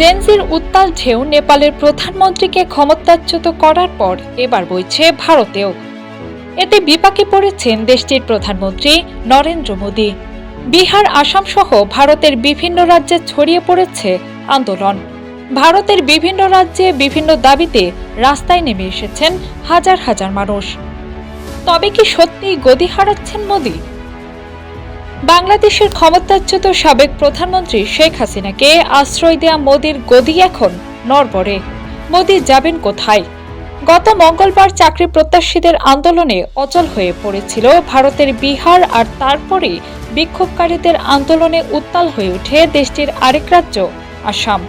জেনজির উত্তাল ঢেউ নেপালের প্রধানমন্ত্রীকে ক্ষমতাচ্যুত করার পর এবার বইছে ভারতেও। এতে বিপাকে পড়েছেন দেশটির প্রধানমন্ত্রী নরেন্দ্র মোদী। বিহার, আসাম সহ ভারতের বিভিন্ন রাজ্যে ছড়িয়ে পড়েছে আন্দোলন। ভারতের বিভিন্ন রাজ্যে বিভিন্ন দাবিতে রাস্তায় নেমে এসেছেন হাজার হাজার মানুষ। তবে কি সত্যিই গদি হারাচ্ছেন মোদী? বাংলাদেশের ক্ষমতাচ্যুত সাবেক প্রধানমন্ত্রী শেখ হাসিনাকে আশ্রয় দেয়া মোদীর গদি এখন নরবরে মোদী যাবেন কোথায়? গত মঙ্গলবার চাকরি প্রত্যাশীদের আন্দোলনে অচল হয়ে পড়েছিল ভারতের বিহার আর তারপরেই বিক্ষোভকারীদের আন্দোলনে উত্তাল হয়ে ওঠে দেশটির আরেক রাজ্য, আসাম।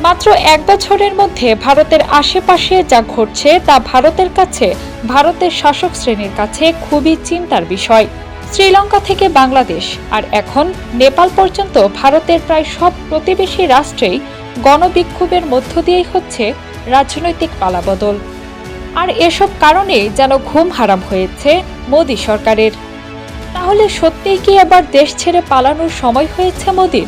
মাত্র এক বছরের মধ্যে ভারতের আশেপাশে যা ঘটছে তা ভারতের কাছে, ভারতের শাসক শ্রেণির কাছে খুবই চিন্তার বিষয়। শ্রীলঙ্কা থেকে বাংলাদেশ। আর এখন নেপাল পর্যন্ত ভারতের প্রায় সব প্রতিবেশী রাষ্ট্রেই গণবিক্ষোভের মধ্য দিয়েই হচ্ছে রাজনৈতিক পালাবদল। আর এসব কারণে যেন ঘুম হারাম হয়েছে মোদী সরকারের। তাহলে সত্যিই কি এবার দেশ ছেড়ে পালানোর সময় হয়েছে মোদীর?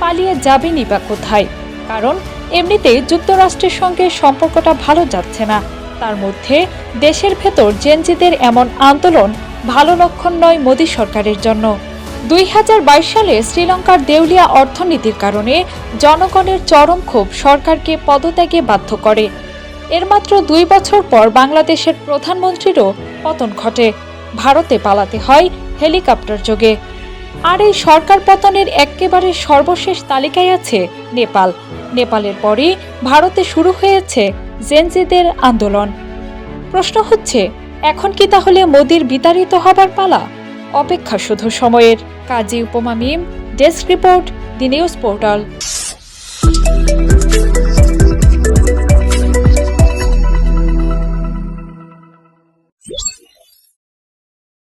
পালিয়ে যাবেনই বা কোথায়? কারণ এমনিতেই যুক্তরাষ্ট্রের সঙ্গে সম্পর্কটা ভালো যাচ্ছে না। তার মধ্যে দেশের ভেতর জেনজিদের এমন আন্দোলন ভালো লক্ষণ নয় মোদী সরকারের জন্য। দুই হাজার বাইশ সালে শ্রীলঙ্কার দেউলিয়া অর্থনীতির কারণে জনগণের চরম ক্ষোভ সরকারকে পদত্যাগে বাধ্য করে। এর মাত্র দুই বছর পর বাংলাদেশের প্রধানমন্ত্রীরও পতন ঘটে। ভারতে পালাতে হয় হেলিকপ্টার যোগে। আর এই সরকার পতনের একেবারে সর্বশেষ তালিকায় আছে নেপাল। নেপালের পরই ভারতে শুরু হয়েছে জেনজিদের আন্দোলন। প্রশ্ন হচ্ছে এখন কি তাহলে মোদির বিতাড়িত হবার পালা? অপেক্ষা শুধু সময়ের। Kazi Upoma Mim, desk report, the news portal.